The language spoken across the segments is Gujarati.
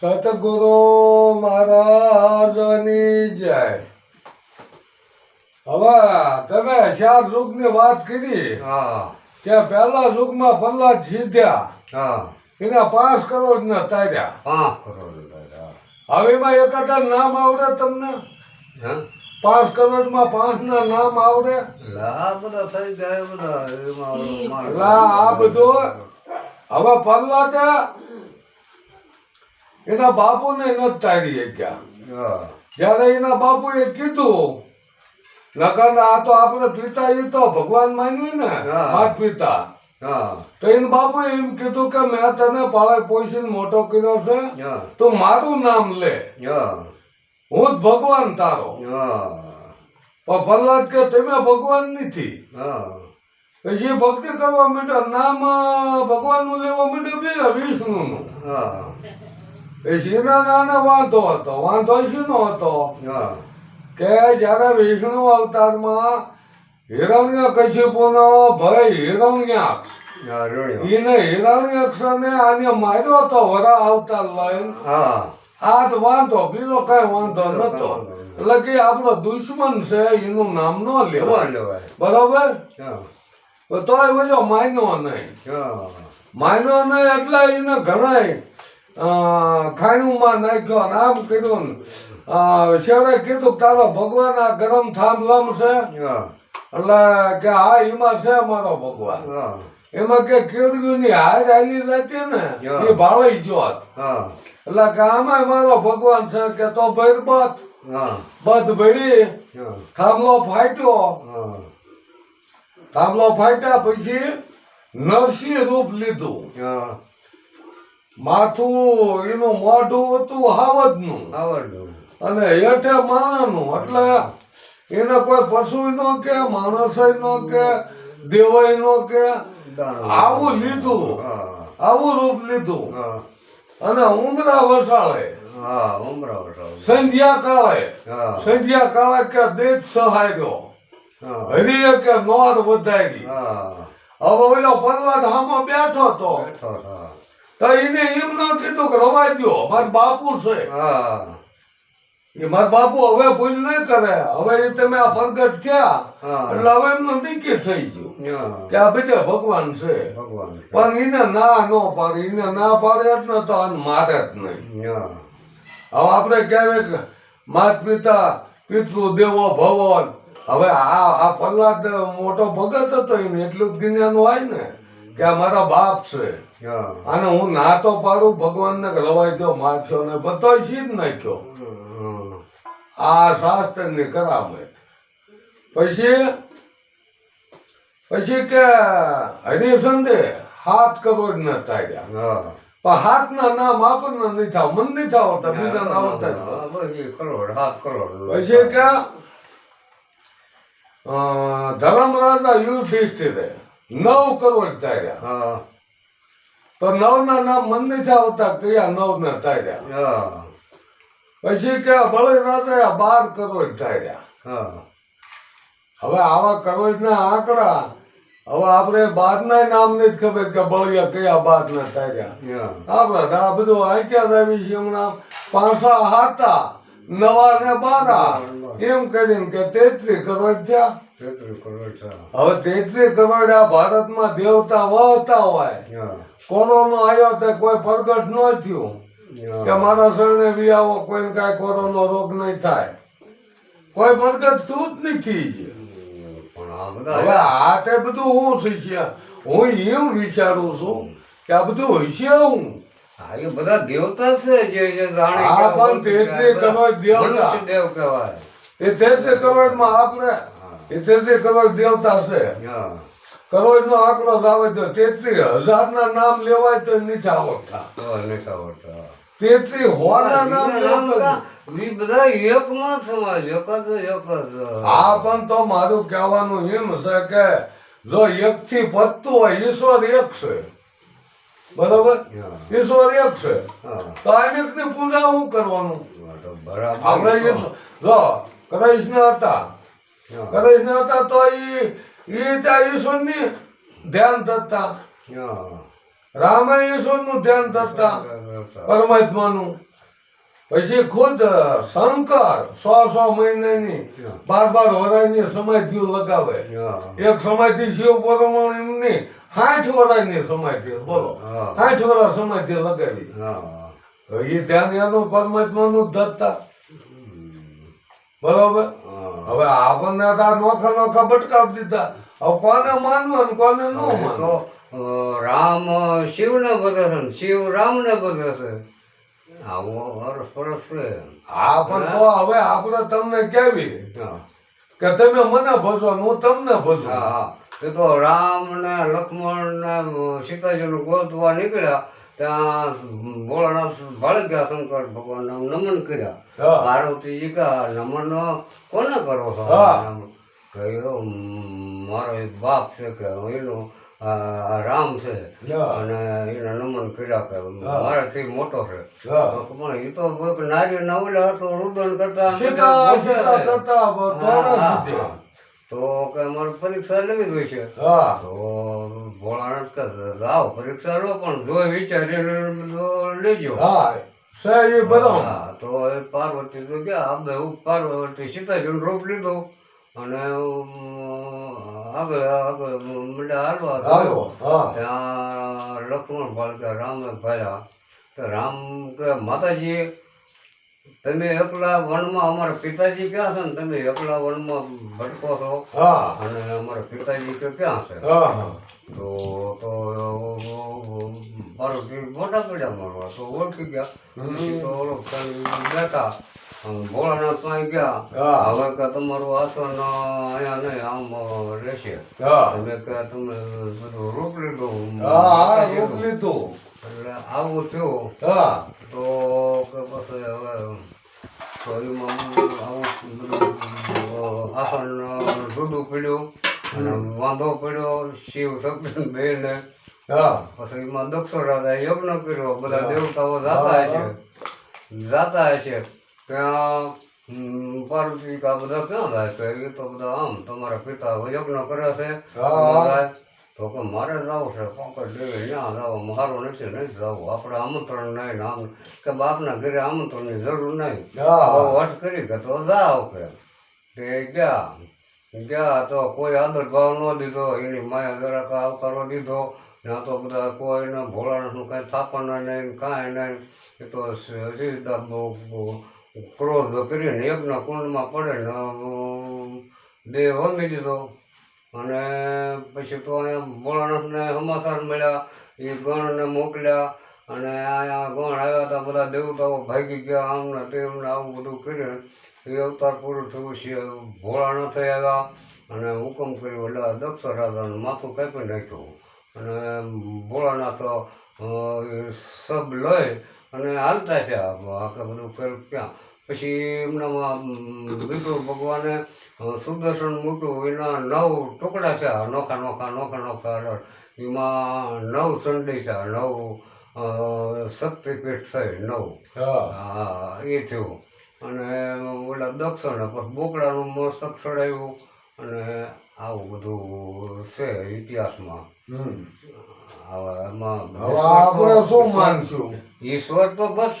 સતગુરુ મહારાજની જય. હવે તમે ચાર યુગની વાત કરી. કે પહેલા યુગમાં પ્રહલાદ સીધ્યા. એના પાંચ કરોડ ને તાર્યા. હવે એમાં એકાદા નામ આવડે તમને? પાંચ કરોડમાં પાંચ ના નામ આવડે? આ બધા થઈ જાય બધા. આ બધું. હવે પ્રહલાદ એના બાપુને નથી તારી શક્યા. જ્યારે એના બાપુએ કીધું નકર આ તો આપણે પિતા એ તો ભગવાન માનવી ને. માત પિતા. હા. તો એના બાપુ એમ કીધું કે મેં તને પાળે પોષીને મોટો કર્યો છે તો મારું નામ લે. હા. જ ભગવાન તારો. હા. પણ પ્રહલાદ કે તમે ભગવાન નથી. હા. પછી ભક્તિ કરવા માંડ્યો નામ ભગવાનનું લેવા માંડ્યો બીજા વિષ્ણુ નું હા. પછી એના વાંધો હતો વાંધો શીનો હતો. કે જ્યારે વિષ્ણુ અવતારમાં હિરણ્ય. કશિપુનો ભય હિરણ્યાક્ષ. એને હિરણ્યક્ષને આને માર્યો તો વરા અવતાર લઈને. હા. આ જ વાંધો બીજો કઈ વાંધો નતો. એટલે કે આપણો દુશ્મન છે એનું નામ ન લેવા લેવાય. બરોબર? તો તોય બોલ્યો માન્યો નહીં. માયનો નહીં એટલે એને ઘણાય ખાણુંમાં નાખ્યો આમ કર્યું શેરે કીધું તારો ભગવાન આ ગરમ થાંભલામ છે? એટલે કે હા એમાં છે મારો ભગવાન. એમાં કે કેળવ્યું ની હાર આલી જતી ને. એ ભાળી જોત હા. એટલે કે આમાં મારો ભગવાન છે કે તો ભર બધ. હા. બધ ભરી. હા. થાંભલો ફાટ્યો. હા. થાંભલો ફાટ્યા પછી નરસિંહ રૂપ લીધું. હા. માથું એનું મોઢું હતું હાવજનું. નું અને હેઠે માણાનું. એટલે એને કોઈ પશુ નો કે માણસ નો કે દેવાય નો કે. આવું લીધું. આવું રૂપ લીધું. અને ઉમરા વસાળે. સંધ્યા કાળે. સંધ્યા કાળે કે દેશ સહાયરો હા. હરિએ કે નોર વધારી. હવે ઓલો પર્વત હામો બેઠો તો. બેઠો તો એને એમ ન કીધું કે રવા દ્યો મારા બાપુ છે. હા. એ મારા બાપુ હવે ભૂલ નહીં કરે. હવે તમે આ પ્રગટ થયા. હા. એટલે હવે એમનો નિકી થઈ ગયું. કે આ બધા ભગવાન છે. ભગવાન પણ એને ના ન પાડે. એને ના પાડે એટલે તો આને મારે જ નહીં. હવે આપણે કહેવાય કે માત પિતા પિતૃ દેવો ભવન. હવે આ આ પ્રહલાદ મોટો ભગત હતો એને. એટલું જ જ્ઞાન હોય ને. કે આ મારા બાપ છે. અને હું ના તો પાડું ભગવાનને રવાઈ ગયો મારશો ને બધો સીધ નાખ્યો. આ શાસ્ત્રની કરામત પછી પછી કે હરિસંદે હાથ કરોડ ન તાર્યા. પણ હાથ ના નામ આપણને નહીં થાવ. મન નહીં થાવ તો બીજા ના આવતા જ હા, બસ એ કરોડ હાથ કરોડ. પછી કે અ, ધર્મરાજા યુધિષ્ઠિરે નવ કરોડ તાર્યા હા. તો નવ ના નામ મન નથી આવતા કયા નવ ને તાર્યા પછી કે બળરાજાએ બાર કરોડ તાર્યા હા. હવે આવા કરોડ ના આંકડા હવે આપણે બાર ના નામ નથી ખબર કે બળિયા કયા બાર ના તાર્યા તો આ બધું આંક્યા આવી છે હમણાં. પાંચા હાતા નવા ને બારા એમ કરીને કે તેત્રીસ કરોડ થયા. હવે તેત્રીસ કરોડ ભારતમાં દેવતા વહતા હોય. હા કોરોનો આવ્યો તે કોઈ પ્રગટ ન થયું. કે મારા શરણે વિયાવો કોઈને કાંઈ કોરોનો રોગ નહીં થાય. કોઈ પ્રગટ થયું જ નથી હવે આ તે બધું હું થઈ છે હું એમ વિચારું છું કે આ બધું હશે હું. હા, એ બધા દેવતા છે જે જાણે હા, પણ તેત્રીસ કરોડ દેવતા. દેવ કહેવાય. એ તેત્રી કરોડમાં આપણે હા એ તેત્રીસ કરોડ દેવતા છે. હા. કરોડ નો આંકડો આવે તો તેત્રી હજાર ના નામ લેવાય તો નથી આવડતા. નથી આવડતા. તેત્રીસ હોના નામ બીજા બધા- એકમાં સમાજ એક જ એક જ. આ પણ તો મારું કહેવાનું એમ છે કે જો એક થી પતતું હોય ઈશ્વર એક છે. બરોબર? ઈશ્વર એક છે. તો અનેકની પૂજા હું કરવાનું? બરાબર. આપણે જો કૃષ્ણ હતા હા. કૃષ્ણ હતા તો ઈ ઈ ત્યાં ઈશ્વરની ધ્યાન ધરતા. રામે ઈશ્વરનું ધ્યાન ધરતા કરતા પરમાત્માનું. પછી ખુદ શંકર સો સો મહિનાની બાર બાર વર્ષની સમાધિઓ લગાવે. એક સમાધિ શિવ પરમાણુની સાઠ વર્ષની સમાધિ બોલો. સાઠ વરા સમાધિ લગાવી. એ ધ્યાન એનું પરમાત્માનું જ ધરતા. બરોબર. હવે આપણને તો નોખા નોખા બટકાવી દીધા. હવે કોને માનવા ને કોને ન તો રામ શિવને બધે છે શિવ રામને બધે છે. આવો હરસ પરસ છે. હા પણ તો હવે આપણે તમને કેવી. કે તમે મને ભજો ને હું તમને ભજો હા તો રામ ને લક્ષ્મણ ને સીતાજી નું ગોતવા નીકળ્યા. ત્યાં ભોળાનાથ ભાળી ગયા શંકર ભગવાન નમન કર્યા. પાર્વતીજી કા નમન કોને કરો છો. કહ્યું મારો એક બાપ છે કે એનો રામ છે. અને એને નમન કર્યા કે. મારાથી મોટો છે પણ એ તો નારી ના ઓલા હતો રુદન કરતા તો કે અમારે પરીક્ષા લેવી હોય છે? હા. તો ભોળાનાથ કે જાઓ પરીક્ષા લો પણ જો વિચારીને જો લેજો. હા સાહેબ બધો હા, તો એ પાર્વતી તો ગયા આપણે હું પાર્વતી સીતાજીનો રૂપ લીધો. અને આગળ આગળ મંડ્યા હાલવા ત્યાં લક્ષ્મણ ભાળ્યા રામે ભાળ્યા. તો રામ કે માતાજી તમે એકલા વનમાં અમારા પિતાજી ક્યાં છે ને તમે એકલા વનમાં ભટકો છો? હા. અને અમારા પિતાજી તો ક્યાં છે? હા તો તો પાર્વતી મોટા પડ્યા મારો તો ઓળખી ગયા. તો ઓલો બેઠા. ભોળાનાથમાં ગયા. હા. હવે કે તમારું આસન અહીંયા નહીં આમ રહેશે. તમે કે તમે બધું રોક લીધું. રૂપ લીધું. એટલે આવું થયું. તો વાંધો પડ્યો શિવ શક્તિ પછી એમાં દક્ષો રાજા યજ્ઞ કર્યો બધા દેવતાઓ જાતા હશે જાતા હશે ત્યાં પાર્વતી બધા ક્યાં છે એ તો બધા આમ તમારા પિતા યજ્ઞ કરે છે તો કે મારે લાવો છે પંકજ દેવી ત્યાં લાવો મારું નથી નહીં લાવો આપણે આમંત્રણ નહીં આમ કે બાપના ઘરે આમંત્રણની જરૂર નહીં. હા તો વટ કરી કે તો જાઓ કે તે ગયા ગયા તો કોઈ આદર ભાવ ન દીધો એની માયા જરાક આવકારો દીધો ત્યાં તો બધા કોઈને ભોળાનું કાંઈ થાપણ નહીં કાંઈ નહીં. એ તો સીધા બહુ ક્રોધ કરીને યજ્ઞ કુંડમાં પડે ને દેહ હોમી દીધો. અને પછી તો ભોળાનાથને સમાચાર મળ્યા, એ ગણને મોકલ્યા અને અહીંયા ગણ આવ્યા હતા, બધા દેવતાઓ ભાગી ગયા, આમને તેમને તેમ આવું બધું કર્યું. એ અવતાર પૂરું થયું છે ભોળાનાથે આવ્યા અને હુકમ કર્યો, એટલે દક્ષ રાજાનું માથું કાપી નાખ્યું. અને ભોળાનાથ તો એ સબ લઈ અને હાલતા થયા. આ કે બધું કર્યું ક્યાં? પછી એમનામાં વિષ્ણુ ભગવાને સુદર્શન મૂક્યું એના નવ ટુકડા છે. નોખા નોખા નોખા નોખા એમાં નવ સંડી છે. નવ શક્તિપીઠ થઈ નવ. હા. એ થયું. અને ઓલા દક્ષિણ પછી બોકડાનું મસ્તક ચડાવ્યું. અને આવું બધું છે ઇતિહાસમાં. હવે એમાં શું માનશું? ઈશ્વર તો બસ.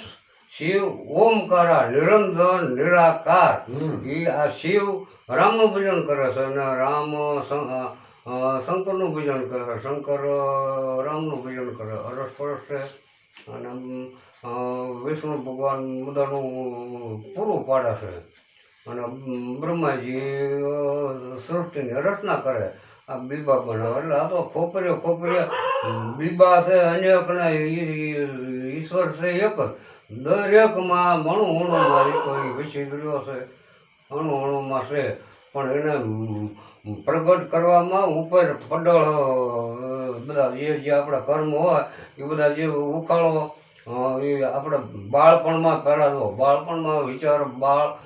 શિવ ઓમકાર નિરંજન નિરાકાર એ આ શિવ રામનું પૂજન કરે છે અને રામ શંકરનું પૂજન કરે છે. શંકર રામનું પૂજન કરે અરસ પરસ છે અને વિષ્ણુ ભગવાન બધાનું પૂરું પાડે છે અને બ્રહ્માજી સૃષ્ટિની રચના કરે આ બીબા બનાવે એટલે આ તો ખોપરીઓ ખોપરીઓ બીબા છે અનેક ને ઈશ્વર છે એક જ દરેકમાં મણું હણું મારી કોઈ રહ્યો છે. અણુ અણુમાં છે, પણ એને પ્રગટ કરવામાં ઉપર પડળ બધા જે જે આપણા કર્મ હોય, એ બધા જે ઉખાળો એ આપણે બાળપણમાં કરાવો બાળપણમાં વિચાર બાળ,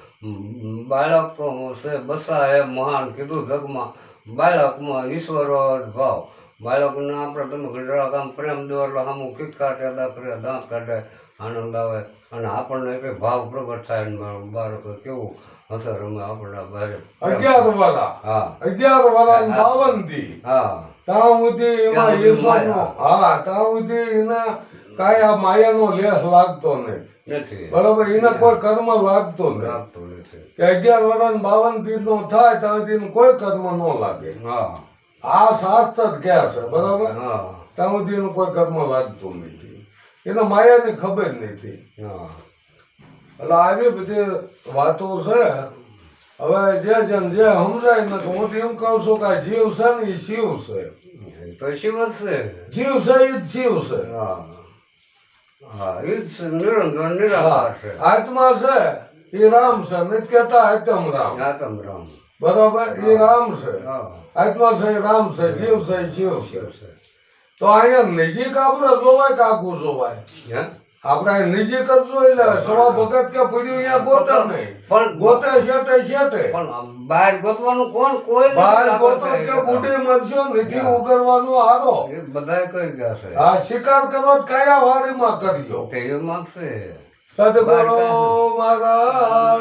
બાળક છે, બસા એ મહાન કીધું જગમાં. બાળકમાં ઈશ્વર ભાવ. બાળકને આપણે તમે ગુજરાત કામ પ્રેમ દો એટલે આમ કિક કાઢે દાખલે દાંત કાઢે આનંદ આવે. અને આપણને કંઈ ભાવ પ્રગટ થાય બાળક કેવું અસર અમે આપણને બારે. અગિયાર વાળા હા. અગિયાર વાળા બાવન દી હા. ત્યાં સુધી એમાં ઈશ્વરનો હા ત્યાં સુધી એના કાંઈ આ માયાનો લેસ લાગતો નથી. બરાબર? એને કોઈ કર્મ લાગતો નથી. કે અગિયાર વાળા બાવન નો થાય ત્યાં સુધી કોઈ કર્મ ન લાગે. હા. આ શાસ્ત્ર જ કહે છે બરાબર? હા. ત્યાં સુધી કોઈ કર્મ લાગતું નથી. એને માયાની ખબર નથી. હા. એટલે આવી બધી વાતો છે. હવે જે જેમ જે સમજાય ને તો હું તો એમ કહું છું કે જીવ છે ને એ શિવ છે. તો શિવ જ છે. જીવ છે એ જ શિવ છે. આત્મા છે એ રામ છે. નથી કેતા આત્મ રામ. આતમ રામ. બરાબર? એ રામ છે. આત્મા છે રામ છે જીવ છે. શિવ છે. તો અહીંયા નજીક આપણે જોવાય કે આખું જોવાય. આપણે નજીક જ જોઈ લે સવા ભગત કે પડ્યું અહીંયા ગોતર નહીં. પણ ગોતે શેટે શેટે. પણ બહાર ગોતવાનું કોણ કોઈ બહાર ગોતો કે. બુઢી મરશો નથી ઉગરવાનો હારો. એ બધા કઈ ગયા છે. આ શિકાર કરો કયા વાડીમાં કર્યો તે એ છે સદગુરુ મારા